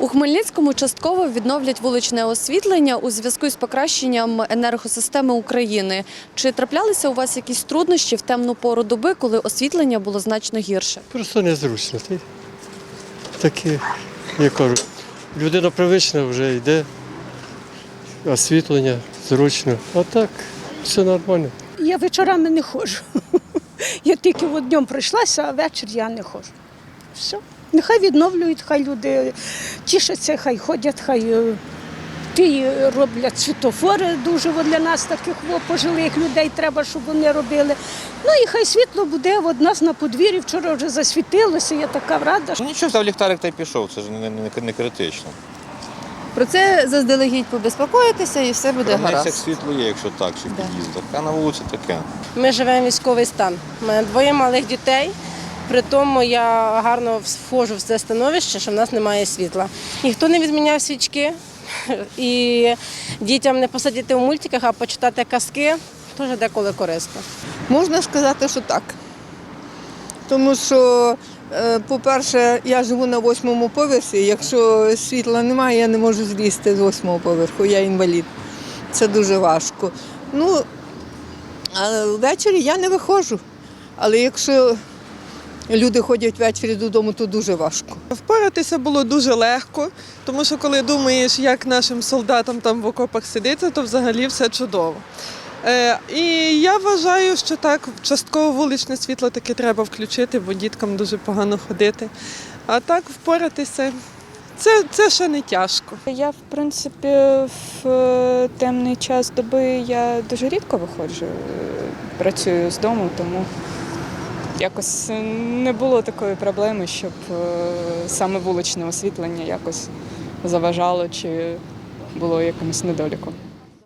У Хмельницькому частково відновлять вуличне освітлення у зв'язку з покращенням енергосистеми України. Чи траплялися у вас якісь труднощі в темну пору доби, коли освітлення було значно гірше? Просто незручно. Та Таке, я кажу, людина привична вже йде, освітлення зручно. А так, все нормально. Я вечорами не ходжу. Я тільки днем пройшлася, а вечір я не ходжу. Все. Нехай відновлюють, хай люди тішаться, хай ходять, хай е, ті роблять світофори дуже для нас, таких о, пожилих людей, треба, щоб вони робили. Ну і хай світло буде от нас на подвір'ї. Вчора вже засвітилося, я така рада. Ну нічого, взяв ліхтарик та й пішов, це ж не, не, не критично. Про це заздалегідь побезпокоїтеся і все буде Про них як світло є, якщо так, чи в під'їздах. А на вулиці таке. Ми живемо військовий стан. У мене двоє малих дітей. При тому я гарно входжу в це становище, що в нас немає світла. Ніхто не відміняв свічки. І дітям не посидіти в мультиках, а почитати казки теж деколи корисно. Можна сказати, що так. Тому що, е, по-перше, я живу на восьмому поверсі. Якщо світла немає, я не можу злізти з восьмого поверху, я інвалід. Це дуже важко. Ну, а ввечері я не виходжу. Але якщо люди ходять ввечері додому, то дуже важко. Впоратися було дуже легко, тому що коли думаєш, як нашим солдатам там в окопах сидиться, то взагалі все чудово. Е, і я вважаю, що так, частково вуличне світло таки треба включити, бо діткам дуже погано ходити. А так впоратися це, це ще не тяжко. Я, в принципі, в е, темний час доби я дуже рідко виходжу, е, працюю з дому, тому якось не було такої проблеми, щоб е, саме вуличне освітлення якось заважало чи було якимось недоліком.